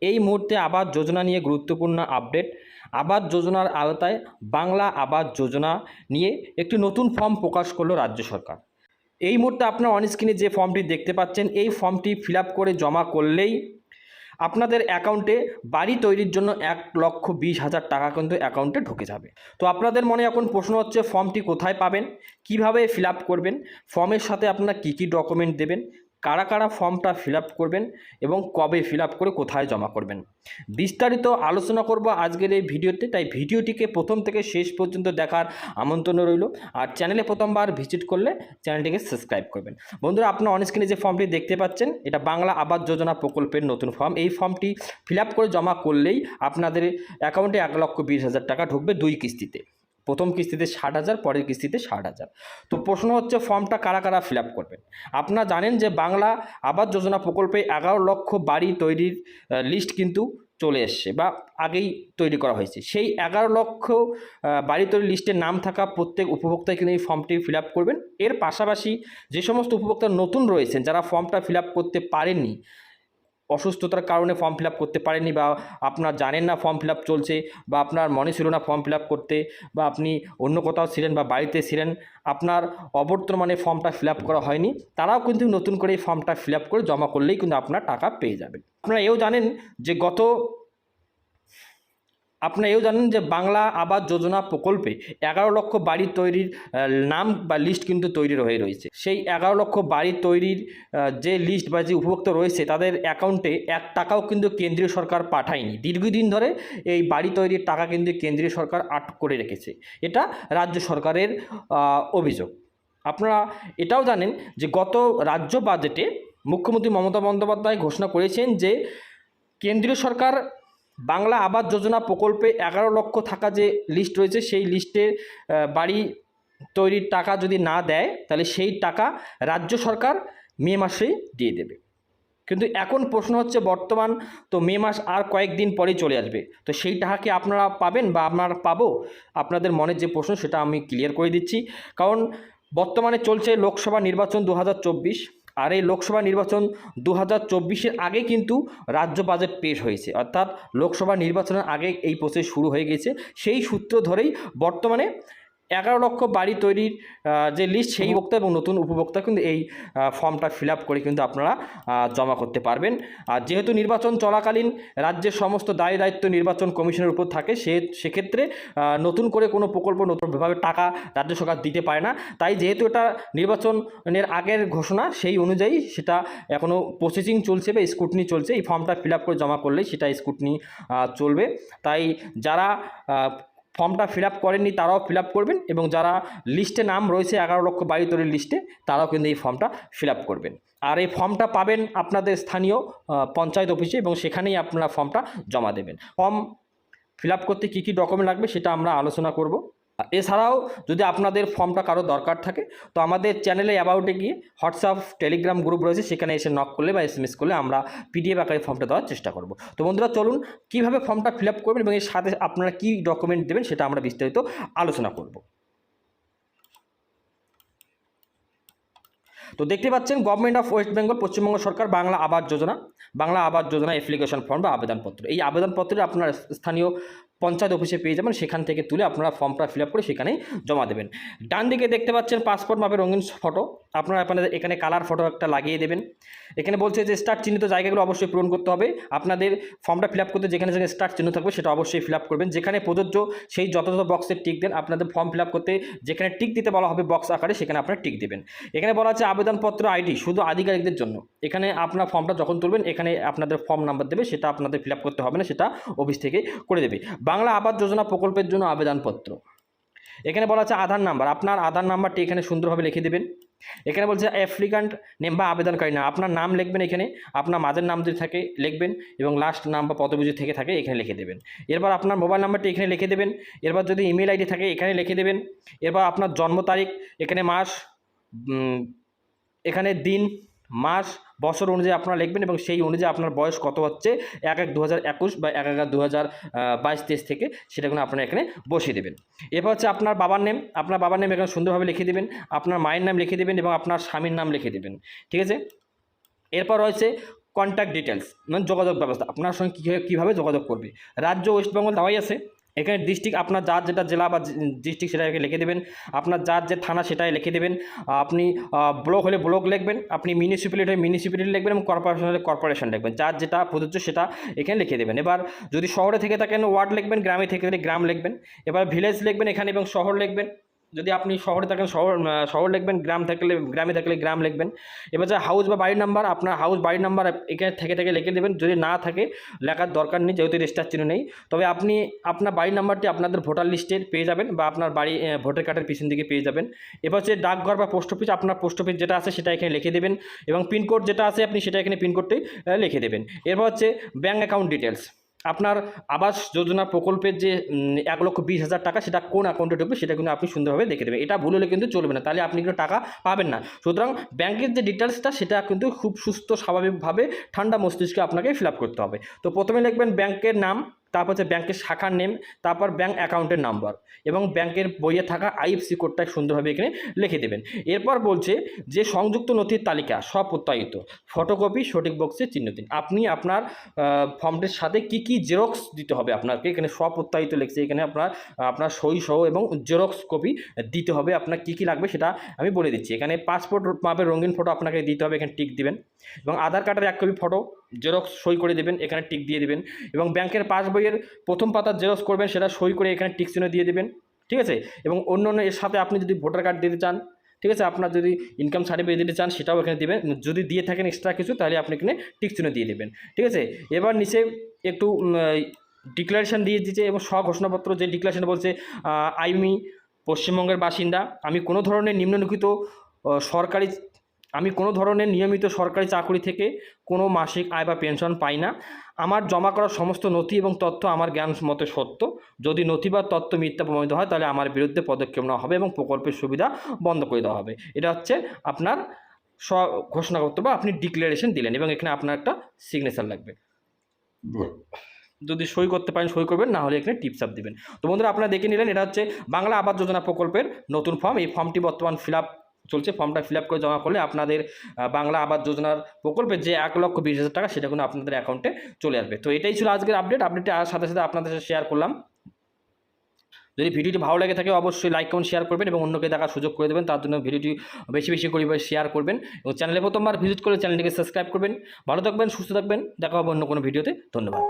এই মুহূর্তে আবাস যোজনা নিয়ে গুরুত্বপূর্ণ আপডেট। আবাস যোজনার আওতায় বাংলা আবাস যোজনা নিয়ে একটি নতুন ফর্ম প্রকাশ করল রাজ্য সরকার। এই মুহূর্তে আপনার অনস্ক্রিনে যে ফর্মটি দেখতে পাচ্ছেন, এই ফর্মটি ফিল করে জমা করলেই আপনাদের অ্যাকাউন্টে বাড়ি তৈরির জন্য এক লক্ষ বিশ হাজার টাকা কিন্তু অ্যাকাউন্টে ঢুকে যাবে। তো আপনাদের মনে এখন প্রশ্ন হচ্ছে, ফর্মটি কোথায় পাবেন? কীভাবে ফিল করবেন? ফর্মের সাথে আপনারা কী কী ডকুমেন্ট দেবেন? কারা কারা ফর্মটা ফিল করবেন এবং কবে ফিল করে কোথায় জমা করবেন? বিস্তারিত আলোচনা করব আজকের এই ভিডিওতে, তাই ভিডিওটিকে প্রথম থেকে শেষ পর্যন্ত দেখার আমন্ত্রণ রইল। আর চ্যানেলে প্রথমবার ভিজিট করলে চ্যানেলটিকে সাবস্ক্রাইব করবেন। বন্ধুরা, আপনার অনস্ক্রিনে যে ফর্মটি দেখতে পাচ্ছেন, এটা বাংলা আবাস যোজনা প্রকল্পের নতুন ফর্ম। এই ফর্মটি ফিল করে জমা করলেই আপনাদের অ্যাকাউন্টে এক লক্ষ বিশ হাজার টাকা ঢুকবে দুই কিস্তিতে। প্রথম কিস্তিতে ষাট হাজার, পরের কিস্তিতে ষাট হাজার। তো প্রশ্ন হচ্ছে, ফর্মটা কারা কারা ফিল আপ করবেন? আপনারা জানেন যে বাংলা আবাস যোজনা প্রকল্পে এগারো লক্ষ বাড়ি তৈরির লিস্ট কিন্তু চলে এসছে বা আগেই তৈরি করা হয়েছে। সেই এগারো লক্ষ বাড়ি তৈরি লিস্টে নাম থাকা প্রত্যেক উপভোক্তায় কিন্তু এই ফর্মটি ফিল করবেন। এর পাশাপাশি যে সমস্ত উপভোক্তা নতুন রয়েছেন, যারা ফর্মটা ফিল করতে পারেননি অসুস্থতার কারণে ফর্ম ফিল করতে পারেননি বা আপনার জানেন না ফর্ম ফিল চলছে বা আপনার মনে ছিল না ফর্ম ফিল করতে বা আপনি অন্য কোথাও ছিলেন বা বাড়িতে ছিলেন, আপনার অবর্তমানে ফর্মটা ফিল করা হয়নি, তারাও কিন্তু নতুন করে এই ফর্মটা ফিল করে জমা করলেই কিন্তু আপনার টাকা পেয়ে যাবেন। আপনারা এও জানেন যে গত আপনারা এও জানেন যে বাংলা আবাস যোজনা প্রকল্পে এগারো লক্ষ বাড়ি তৈরির নাম বা লিস্ট কিন্তু তৈরি হয়ে রয়েছে। সেই এগারো লক্ষ বাড়ি তৈরির যে লিস্ট বা যে উপভোক্তা রয়েছে, তাদের অ্যাকাউন্টে এক টাকাও কিন্তু কেন্দ্রীয় সরকার পাঠায়নি। দীর্ঘদিন ধরে এই বাড়ি তৈরির টাকা কিন্তু কেন্দ্রীয় সরকার আটক করে রেখেছে। এটা রাজ্য সরকারের অভিযোগ। আপনারা এটাও জানেন যে গত রাজ্য বাজেটে মুখ্যমন্ত্রী মমতা বন্দ্যোপাধ্যায় ঘোষণা করেছেন যে কেন্দ্রীয় সরকার বাংলা আবাস যোজনা প্রকল্পে এগারো লক্ষ থাকা যে লিস্ট রয়েছে, সেই লিস্টের বাড়ি তৈরির টাকা যদি না দেয়, তাহলে সেই টাকা রাজ্য সরকার মে মাসেই দিয়ে দেবে। কিন্তু এখন প্রশ্ন হচ্ছে বর্তমান তো মে মাস আর কয়েকদিন পরেই চলে আসবে। তো সেই টাকা কি আপনারা পাবেন বা আপনারা পাবো? আপনাদের মনের যে প্রশ্ন, সেটা আমি ক্লিয়ার করে দিচ্ছি। কারণ বর্তমানে চলছে লোকসভা নির্বাচন দু হাজার চব্বিশ। আর এই লোকসভা নির্বাচন দু হাজার আগে কিন্তু রাজ্য বাজেট পেশ হয়েছে। অর্থাৎ লোকসভা নির্বাচনের আগে এই প্রসেস শুরু হয়ে গেছে সেই সূত্র ধরেই বর্তমানে এগারো লক্ষ বাড়ি তৈরির যে লিস্ট সেই উপভোক্তা এবং নতুন উপভোক্তা কিন্তু এই ফর্মটা ফিল আপ করে কিন্তু আপনারা জমা করতে পারবেন। আর যেহেতু নির্বাচন চলাকালীন রাজ্যের সমস্ত দায় দায়িত্ব নির্বাচন কমিশনের উপর থাকে সে সেক্ষেত্রে নতুন করে কোনো প্রকল্প নতুনভাবে টাকা রাজ্য সরকার দিতে পারে না। তাই যেহেতু এটা নির্বাচনের আগের ঘোষণা সেই অনুযায়ী সেটা এখনও প্রসেসিং চলছে বা স্কুটনি চলছে। এই ফর্মটা ফিল আপ করে জমা করলেই সেটা স্কুটনি চলবে। তাই যারা ফর্মটা ফিল আপ করেননি তারাও ফিল আপ করবেন এবং যারা লিস্টে নাম রয়েছে এগারো লক্ষ বাড়ি লিস্টে, তারাও কিন্তু এই ফর্মটা ফিল আপ করবেন। আর এই ফর্মটা পাবেন আপনাদের স্থানীয় পঞ্চায়েত অফিসে এবং সেখানেই আপনারা ফর্মটা জমা দেবেন। ফর্ম ফিল আপ করতে কী কী ডকুমেন্ট লাগবে সেটা আমরা আলোচনা করব। এছাড়াও যদি আপনাদের ফর্মটা কারও দরকার থাকে, তো আমাদের চ্যানেলে অ্যাবাউটে গিয়ে হোয়াটসঅ্যাপ, টেলিগ্রাম গ্রুপ রয়েছে, সেখানে এসে নক করলে বা এসএমএস করলে আমরা পিডিএফ আকারে ফর্মটা দেওয়ার চেষ্টা করব। তো বন্ধুরা চলুন, কীভাবে ফর্মটা ফিল আপ করবেন এবং এর সাথে আপনারা কী ডকুমেন্ট দেবেন সেটা আমরা বিস্তারিত আলোচনা করব। তো দেখতে পাচ্ছেন government of West Bengal Paschimbanga Sarkar Bangla Awas Yojana, Bangla Awas Yojana application form বা আবেদনপত্র। এই আবেদনপত্রে আপনার স্থানীয় পঞ্চায়েত অফিসে পেয়ে যাবেন, সেখান থেকে তুলে আপনারা ফর্মটা ফিল করে সেখানে জমা দেবেন। ডান দিকে দেখতে পাচ্ছেন পাসপোর্ট মাপের রঙিন ফটো। আপনারা আপনাদের এখানে কালার ফটো একটা লাগিয়ে দেবেন। এখানে বলছে যে স্টার্ট চিহ্নিত জায়গাগুলো অবশ্যই পূরণ করতে হবে। আপনাদের ফর্মটা ফিল করতে যেখানে যেখানে স্টার্ট চিহ্ন থাকবে সেটা অবশ্যই ফিল করবেন। যেখানে প্রযোজ্য সেই যথাযথ বক্সে টিক দেন আপনাদের ফর্ম ফিল করতে যেখানে টিক দিতে বলা হবে বক্স আকারে সেখানে আপনারা টিক দেবেন। এখানে বলা আছে আবেদনপত্র আইডি, শুধু আধিকারিকদের জন্য। এখানে আপনার ফর্মটা যখন তুলবেন, এখানে আপনাদের ফর্ম নাম্বার দেবে, সেটা আপনাদের ফিল করতে হবে না, সেটা অফিস থেকে করে দেবে। বাংলা আবাস যোজনা প্রকল্পের জন্য আবেদনপত্র। এখানে বলা আছে আধার নাম্বার আপনার আধার নাম্বারটি এখানে সুন্দরভাবে লিখে দেবেন। এখানে বলছে অ্যাপ্লিকান্ট নেম বা আবেদনকারী নাম। আপনার নাম লিখবেন এখানে, আপনার মাদের নাম যদি থাকে, লিখবেন এবং লাস্ট নাম বা পদবি থেকে থাকে, এখানে লিখে দেবেন। এরপর আপনার মোবাইল নাম্বারটি এখানে লিখে দেবেন। এরপর যদি ইমেল আইডি থাকে, এখানে লিখে দেবেন। এরপর আপনার জন্ম তারিখ, এখানে মাস এখানে দিন মাস, বছর অনুযায়ী আপনারা লিখবেন এবং সেই অনুযায়ী আপনার বয়স কত হচ্ছে? এক এক দু বা এক এক দু হাজার বাইশ, তেইশ থেকে সেটা কিন্তু আপনারা এখানে বসিয়ে দেবেন। এরপর হচ্ছে আপনার বাবার নেম, আপনার বাবার নেম এখানে সুন্দরভাবে লিখে দেবেন, আপনার মায়ের নাম লিখে দেবেন এবং আপনার স্বামীর নাম লিখে দেবেন, ঠিক আছে? এরপর রয়েছে কন্ট্যাক্ট ডিটেলস মানে যোগাযোগ ব্যবস্থা, আপনার সঙ্গে কীভাবে কীভাবে যোগাযোগ করবে? রাজ্য ওয়েস্ট বেঙ্গল দেওয়াই আছে। এখানে ডিস্ট্রিক্ট আপনার যার যেটা জেলা বা ডিস্ট্রিক্ট সেটাকে লিখে দেবেন। আপনার যার যে থানা সেটাই লিখে দেবেন। আপনি ব্লক হলে ব্লক লিখবেন। আপনি মিউনিসিপ্যালিটি হলে মিউনিসিপ্যালিটি লিখবেন এবং কর্পোরেশন হলে কর্পোরেশন লিখবেন। যার যেটা প্রযোজ্য সেটা এখানে লিখে দেবেন। এবার যদি শহরে থেকে থাকেন ওয়ার্ড লিখবেন, গ্রামে থেকে গ্রাম লিখবেন। এবার ভিলেজ লিখবেন এখানে এবং শহর লিখবেন। যদি আপনি শহরে থাকেন, শহর শহর লিখবেন, গ্রাম থাকলে, গ্রামে থাকলে গ্রাম লিখবেন। এবার যে হাউস বা বাড়ির নাম্বার আপনার হাউস বাড়ির নাম্বার এখানে থেকে থেকে লিখে দেবেন। যদি না থাকে, লেখার দরকার নেই, যেহেতু রেজিস্টার চিহ্ন নেই। তবে আপনি আপনার বাড়ির নাম্বারটি আপনাদের ভোটার লিস্টের পেয়ে যাবেন বা আপনার বাড়ি ভোটার কার্ডের পিছন দিকে পেয়ে যাবেন। এবার হচ্ছে ডাকঘর বা পোস্ট অফিস আপনার পোস্ট অফিস যেটা আছে সেটা এখানে লিখে দেবেন এবং পিনকোড যেটা আছে, আপনি সেটা এখানে পিনকোডটি লিখে দেবেন। এরপর হচ্ছে ব্যাঙ্ক অ্যাকাউন্ট ডিটেলস আপনার আবাস যোজনা প্রকল্পের যে এক লক্ষ বিশ হাজার টাকা সেটা কোন অ্যাকাউন্টে ঢুকবে সেটা কিন্তু আপনি সুন্দরভাবে দেখে দেবেন এটা ভুল হলে কিন্তু চলবে না, তাহলে আপনি কিন্তু টাকা পাবেন না। সুতরাং ব্যাংকের যে ডিটেলসটা সেটা কিন্তু খুব সুস্থ স্বাভাবিকভাবে ঠান্ডা মস্তিষ্কে আপনাকে ফিল করতে হবে। তো প্রথমে লিখবেন ব্যাংকের নাম তারপর হচ্ছে ব্যাংকের শাখার নেম তারপর ব্যাংক অ্যাকাউন্টের নাম্বার এবং ব্যাংকের বইয়ে থাকা আইএফসি কোডটা সুন্দরভাবে এখানে লিখে দেবেন। এরপর বলছে যে সংযুক্ত নথির তালিকা স্বপ্রত্যায়িত। ফটোকপি সঠিক বক্সে চিহ্ন দিন। আপনি আপনার ফর্মটির সাথে কি কি জেরক্স দিতে হবে আপনাকে? এখানে স্বপ্রত্যায়িত লিখছে, এখানে আপনার আপনার সই সহ এবং জেরক্স কপি দিতে হবে। আপনার কি কি লাগবে সেটা আমি বলে দিচ্ছি। এখানে পাসপোর্ট মাপের রঙিন ফটো আপনাকে দিতে হবে, এখানে টিক দিবেন। এবং আধার কার্ডের এক কপি ফটো জেরক্স সই করে দেবেন, এখানে টিক দিয়ে দেবেন। এবং ব্যাংকের পাস বইয়ের প্রথম পাতার জেরক্স করবেন সেটা সই করে এখানে টিক চিহ্ন দিয়ে দেবেন ঠিক আছে? এবং অন্য অন্য এর সাথে আপনি যদি ভোটার কার্ড দিতে চান ঠিক আছে? আপনার যদি ইনকাম সার্টিফিকেট দিতে চান সেটাও এখানে দেবেন। যদি দিয়ে থাকেন এক্সট্রা কিছু তাহলে আপনি এখানে টিক চিহ্ন দিয়ে দেবেন ঠিক আছে? এবার নিচে একটু ডিক্লারেশন দিয়ে দিচ্ছে এবং স্বঘোষণাপত্র যে ডিক্লারেশন বলছে আহ, আমি পশ্চিমবঙ্গের বাসিন্দা আমি কোনো ধরনের নিম্নলিখিত সরকারি আমি কোনো ধরনের নিয়মিত সরকারি চাকরি থেকে কোনো মাসিক আয় বা পেনশন পাই না। আমার জমা করা সমস্ত নথি এবং তথ্য আমার জ্ঞান মতে সত্য। যদি নথি বা তথ্য মিথ্যা প্রমাণিত হয় তাহলে আমার বিরুদ্ধে পদক্ষেপ নেওয়া হবে এবং প্রকল্পের সুবিধা বন্ধ করে দেওয়া হবে। এটা হচ্ছে আপনার স্ব করতে বা আপনি ডিক্লারেশন দিলেন এবং এখানে আপনার একটা সিগনেচার লাগবে। যদি সই করতে পারেন সই করবেন না হলে এখানে টিপস আপ দিবেন। তো বন্ধুরা আপনারা দেখে নিলেন এটা হচ্ছে বাংলা আবাস যোজনা প্রকল্পের নতুন ফর্ম এই ফর্মটি বর্তমান ফিল আপ চলছে, ফর্মটা ফিল করে জমা করলে আপনাদের বাংলা আবাস যোজনার প্রকল্পের যে এক লক্ষ বিশ হাজার টাকা সেটা কিন্তু আপনাদের অ্যাকাউন্টে চলে আসবে। তো এটাই ছিল আজকের আপডেট আপডেটটি সাথে সাথে আপনাদের সাথে শেয়ার করলাম। যদি ভিডিওটি ভালো লেগে থাকে অবশ্যই লাইক কমেন্ট শেয়ার করবেন এবং অন্যকে দেখার সুযোগ করে দেবেন। তার জন্য ভিডিওটি বেশি বেশি করে শেয়ার করবেন এবং চ্যানেলে প্রথমবার ভিজিট করে চ্যানেলটিকে সাবস্ক্রাইব করবেন। ভালো থাকবেন, সুস্থ থাকবেন। দেখা হবে অন্য কোনো ভিডিওতে। ধন্যবাদ।